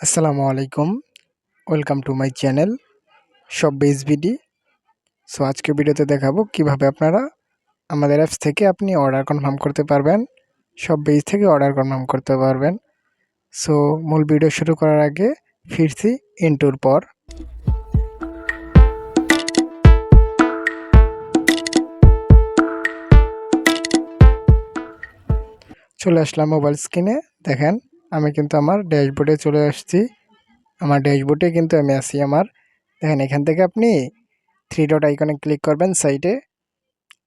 আসসালামু আলাইকুম। Welcome to my channel সব বিডি সো আজকে ভিডিওতে দেখাবো কীভাবে আপনারা আমাদের অ্যাপস থেকে আপনি অর্ডার কনফার্ম করতে পারবেন সব বেজ থেকে অর্ডার কনফার্ম করতে পারবেন। সো মূল ভিডিও শুরু করার আগে ফিরছি ইন্টুর পর। চলে আসলাম মোবাইল স্ক্রিনে দেখেন। আমি কিন্তু আমার ড্যাশবোর্ডে চলে আসছি। আমার ড্যাশবোর্ডে কিন্তু আমি আছি আমার। দেখেন, এখান থেকে আপনি থ্রি ডট আইকনে ক্লিক করবেন সাইটে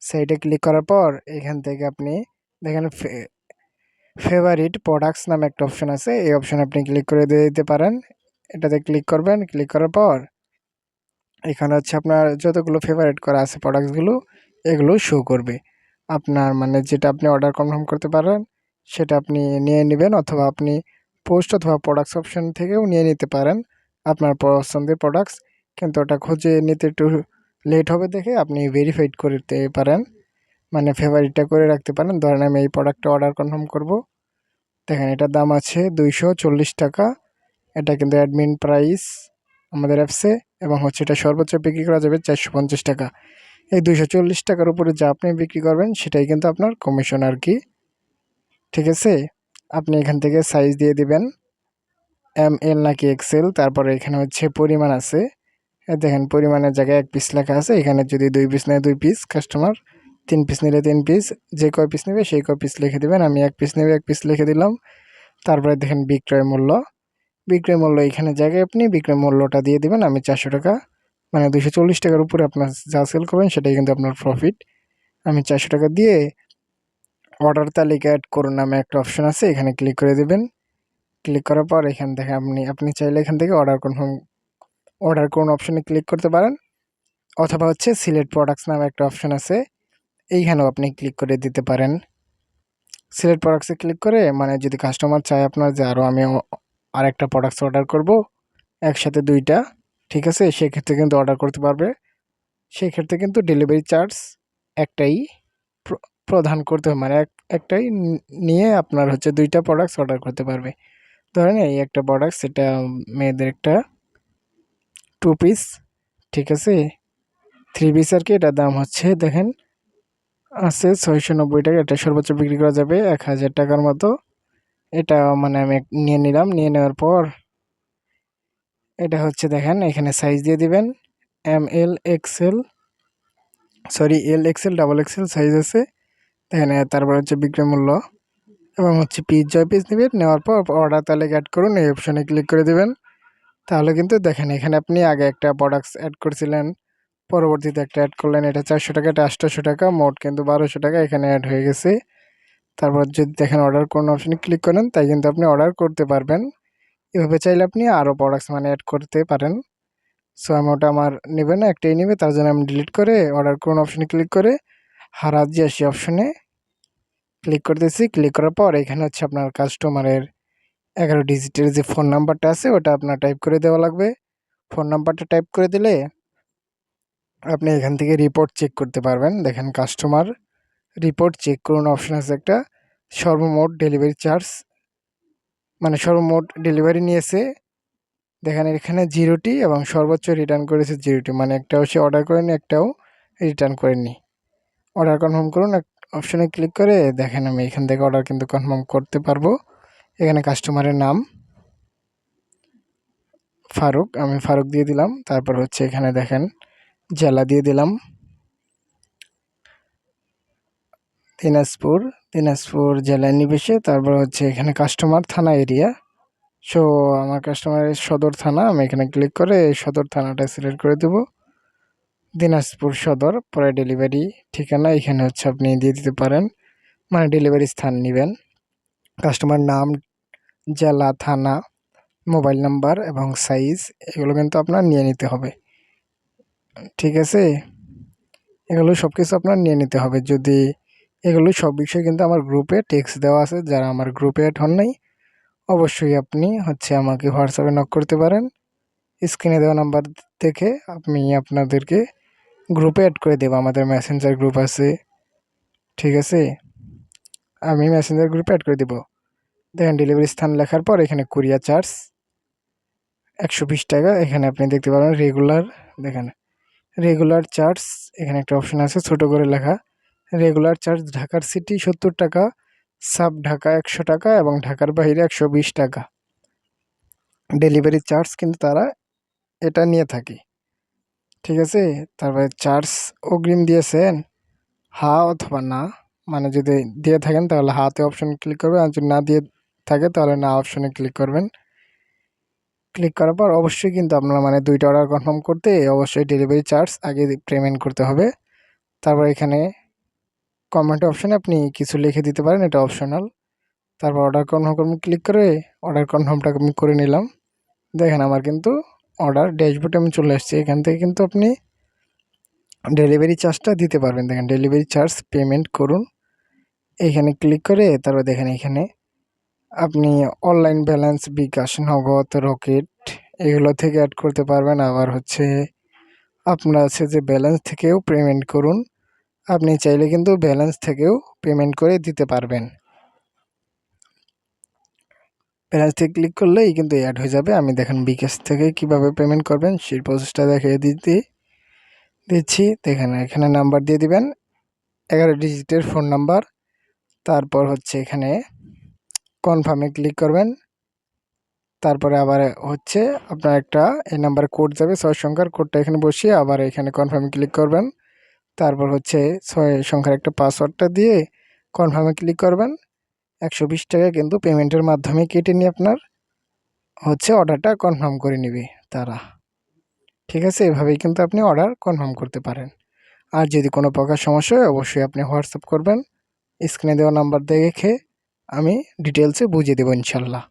সাইটে ক্লিক করার পর এখান থেকে আপনি দেখেন ফেভারিট প্রোডাক্টস নামে একটা অপশন আছে। এই অপশন আপনি ক্লিক করে দিয়ে দিতে পারেন। এটাতে ক্লিক করবেন। ক্লিক করার পর এখানে হচ্ছে আপনার যতগুলো ফেভারিট করা আছে প্রোডাক্টসগুলো এগুলো শো করবে। আপনার মানে যেটা আপনি অর্ডার কনফার্ম করতে পারেন সেটা আপনি নিয়ে নেবেন অথবা আপনি পোস্ট অথবা প্রোডাক্টস অপশন থেকেও নিয়ে নিতে পারেন আপনার পছন্দের প্রোডাক্টস কিন্তু ওটা খুঁজে নিতে একটু লেট হবে দেখে আপনি ভেরিফাইড করতে পারেন। মানে ফেভারিটটা করে রাখতে পারেন। ধরেন আমি এই প্রোডাক্টটা অর্ডার কনফার্ম করব। দেখেন এটার দাম আছে দুইশো চল্লিশ টাকা। এটা কিন্তু অ্যাডমিন প্রাইস আমাদের অ্যাপসে এবং হচ্ছে এটা সর্বোচ্চ বিক্রি করা যাবে চারশো পঞ্চাশ টাকা। এই দুইশো চল্লিশ টাকার উপরে যা আপনি বিক্রি করবেন সেটাই কিন্তু আপনার কমিশন আর কি। ঠিক আছে? আপনি এখান থেকে সাইজ দিয়ে দিবেন। এম এল নাকি এক্সেল তারপরে এখানে হচ্ছে পরিমাণ আছে। দেখেন, পরিমাণের জায়গায় এক পিস লেখা আছে। এখানে যদি দুই পিস নেয়, দুই পিস কাস্টমার তিন পিস নিলে তিন পিস যে কয় পিস নেবে, সেই কয় পিস লিখে দেবেন। আমি এক পিস নেবে, এক পিস লিখে দিলাম। তারপরে দেখেন, বিক্রয় মূল্য। বিক্রয় মূল্য এখানে জায়গায় আপনি বিক্রয় মূল্যটা দিয়ে দেবেন। আমি চারশো টাকা মানে দুশো চল্লিশ টাকার উপরে আপনার যা সেল করবেন, সেটাই কিন্তু আপনার প্রফিট আমি চারশো টাকা দিয়ে অর্ডার তালিকা অ্যাড করুন নামে একটা অপশন আছে, এখানে ক্লিক করে দেবেন। ক্লিক করার পর এখান থেকে আপনি আপনি চাইলে এখান থেকে অর্ডার কনফার্ম অর্ডার করুন অপশনে ক্লিক করতে পারেন। অথবা হচ্ছে সিলেক্ট প্রোডাক্টস নামে একটা অপশন আছে, এইখানেও আপনি ক্লিক করে দিতে পারেন। সিলেক্ট প্রোডাক্টসে ক্লিক করে মানে যদি কাস্টমার চায় আপনার যে আরও আমি আর একটা প্রোডাক্টস অর্ডার করব, একসাথে দুইটা, ঠিক আছে? সেক্ষেত্রে কিন্তু অর্ডার করতে পারবে। সেক্ষেত্রে কিন্তু ডেলিভারি চার্জ একটাই। প্রদান করতে হবে। মানে এক, একটাই নিয়ে আপনার হচ্ছে দুইটা প্রোডাক্টস অর্ডার করতে পারবে। ধরেন এই একটা প্রোডাক্ট সেটা মেয়েদের একটা টু পিস ঠিক আছে? থ্রি পিস আর কি, এটার দাম হচ্ছে দেখেন, আছে ছয়শো নব্বই টাকা। এটা সর্বোচ্চ বিক্রি করা যাবে এক হাজার টাকার মতো। এটা মানে আমি নিয়ে নিলাম, নিয়ে নেওয়ার পর এটা হচ্ছে দেখেন, এখানে সাইজ দিয়ে দিবেন। M L XL sorry L XL double XL size আছে। এখানে তারপর হচ্ছে বিক্রয় মূল্য এবং হচ্ছে পিস জয় পিস নেবেন, নেওয়ার পর অর্ডার তালিকা অ্যাড করুন, এই অপশানে ক্লিক করে দেবেন। তাহলে কিন্তু দেখেন, এখানে আপনি আগে একটা প্রোডাক্টস অ্যাড করছিলেন, পরবর্তীতে একটা অ্যাড করলেন, এটা চারশো টাকা, এটা আটশোশো টাকা, মোট কিন্তু বারোশো টাকা এখানে অ্যাড হয়ে গেছে। তারপর যদি দেখেন অর্ডার করুন অপশানে ক্লিক করেন, তাই কিন্তু আপনি অর্ডার করতে পারবেন। এভাবে চাইলে আপনি আরও প্রোডাক্টস মানে অ্যাড করতে পারেন। সো আমি ওটা আমার নেবে না, একটাই নেবে, তার জন্য আমি ডিলিট করে অর্ডার করুন অপশানে ক্লিক করে হারাজি আসি অপশনে ক্লিক করতেছি ক্লিক করার পর এখানে হচ্ছে আপনার কাস্টমারের এগারো ডিজিটের যে ফোন নাম্বারটা আছে, ওটা আপনার টাইপ করে দেওয়া লাগবে। ফোন নাম্বারটা টাইপ করে দিলে আপনি এখান থেকে রিপোর্ট চেক করতে পারবেন। দেখেন কাস্টমার রিপোর্ট চেক করুন অপশন আছে একটা, সর্বমোট ডেলিভারি চার্জ মানে সর্বমোট ডেলিভারি নিয়েছে, দেখেন এখানে জিরোটি এবং সর্বোচ্চ রিটার্ন করেছে জিরোটি মানে একটাও সে অর্ডার করেনি, একটাও রিটার্ন করেনি। অর্ডার কনফার্ম করুন অপশনে ক্লিক করে দেখেন আমি এখান থেকে অর্ডার কিন্তু কনফার্ম করতে পারব। এখানে কাস্টমারের নাম ফারুক, আমি ফারুক দিয়ে দিলাম। তারপর হচ্ছে এখানে দেখেন, জেলা দিয়ে দিলাম। দিনাজপুর দিনাজপুর জেলায় নিবেশে, তারপর হচ্ছে এখানে কাস্টমার থানা এরিয়া সো আমার কাস্টমারের সদর থানা, আমি এখানে ক্লিক করে সদর থানাটা সিলেক্ট করে দেবো। দিনাজপুর সদর, পরে ডেলিভারি ঠিকানা এখানে হচ্ছে আপনি দিয়ে দিতে পারেন। মানে ডেলিভারি স্থান নেবেন। কাস্টমার নাম, জেলা, থানা মোবাইল নাম্বার এবং সাইজ এগুলো কিন্তু আপনার নিয়ে নিতে হবে। ঠিক আছে? এগুলো সব কিছু আপনার নিয়ে নিতে হবে। যদি এগুলো সব বিষয়ে কিন্তু আমার গ্রুপে টেক্সট দেওয়া আছে, যারা আমার গ্রুপে অ্যাড হন নাই, অবশ্যই আপনি হচ্ছে আমাকে হোয়াটসঅ্যাপে নক করতে পারেন। স্ক্রিনে দেওয়া নাম্বার দেখে আপনি আপনাদেরকে গ্রুপে অ্যাড করে দেবো, আমাদের মেসেঞ্জার গ্রুপ আছে, ঠিক আছে? আমি মেসেঞ্জার গ্রুপে অ্যাড করে দেবো। দেখেন ডেলিভারি স্থান লেখার পর এখানে কুরিয়ার চার্জ একশো বিশ টাকা। এখানে আপনি দেখতে পাবেন রেগুলার দেখেন রেগুলার চার্জ এখানে একটা অপশন আছে, ছোট করে লেখা রেগুলার চার্জ ঢাকার সিটি সত্তর টাকা সাব ঢাকা একশো টাকা এবং ঢাকার বাইরে একশো বিশ টাকা। ডেলিভারি চার্জ কিন্তু তারা এটা নিয়ে থাকে। ঠিক আছে? তারপরে চার্জ অগ্রিম দিয়েছেন। হা অথবা না মানে যদি দিয়ে থাকেন তাহলে হাতে অপশন ক্লিক করবেন, আর যদি না দিয়ে থাকে তাহলে না অপশনে ক্লিক করবেন। ক্লিক করার পর অবশ্যই কিন্তু আপনারা মানে দুইটা অর্ডার কনফার্ম করতে অবশ্যই ডেলিভারি চার্জ আগে পেমেন্ট করতে হবে। তারপর এখানে কমেন্ট অপশানে আপনি কিছু লিখে দিতে পারেন, এটা অপশনাল তারপর অর্ডার কনফার্ম ক্লিক করে অর্ডার কনফার্মটা আমি করে নিলাম। দেখেন আমার কিন্তু অর্ডার ড্যাশবোর্ডে আমি চলে আসছি। এখান থেকে কিন্তু আপনি ডেলিভারি চার্জটা দিতে পারবেন। দেখেন ডেলিভারি চার্জ পেমেন্ট করুন। এখানে ক্লিক করে তারপর দেখেন এখানে আপনি অনলাইন ব্যালেন্স বিকাশ, নগদ রকেট এগুলো থেকে অ্যাড করতে পারবেন। আবার হচ্ছে আপনার আছে যে ব্যালেন্স থেকেও পেমেন্ট করুন। আপনি চাইলে কিন্তু ব্যালেন্স থেকেও পেমেন্ট করে দিতে পারবেন। থেকে ক্লিক করলেই কিন্তু অ্যাড হয়ে যাবে। আমি দেখেন বিকাশ থেকে কীভাবে পেমেন্ট করবেন, সেই প্রসেসটা দেখিয়ে দিতে, দিচ্ছি। দেখেন এখানে নাম্বার দিয়ে দিবেন, এগারো ডিজিটের ফোন নাম্বার তারপর হচ্ছে এখানে কনফার্মে ক্লিক করবেন। তারপরে আবার হচ্ছে আপনার একটা এই নাম্বারে কোড যাবে, ছয় সংখ্যার কোডটা এখানে বসিয়ে আবার এখানে কনফার্মে ক্লিক করবেন। তারপর হচ্ছে ছয় সংখ্যার একটা পাসওয়ার্ডটা দিয়ে কনফার্মে ক্লিক করবেন। একশো বিশ টাকা কিন্তু পেমেন্টের মাধ্যমে কেটে নিয়ে আপনার হচ্ছে অর্ডারটা কনফার্ম করে নিবে তারা। ঠিক আছে? এভাবেই কিন্তু আপনি অর্ডার কনফার্ম করতে পারেন। আর যদি কোনো প্রকার সমস্যা হয়, অবশ্যই আপনি হোয়াটসঅ্যাপ করবেন। স্ক্রিনে দেওয়া নাম্বার দেখে আমি ডিটেলসে বুঝিয়ে দেবো ইনশাল্লাহ।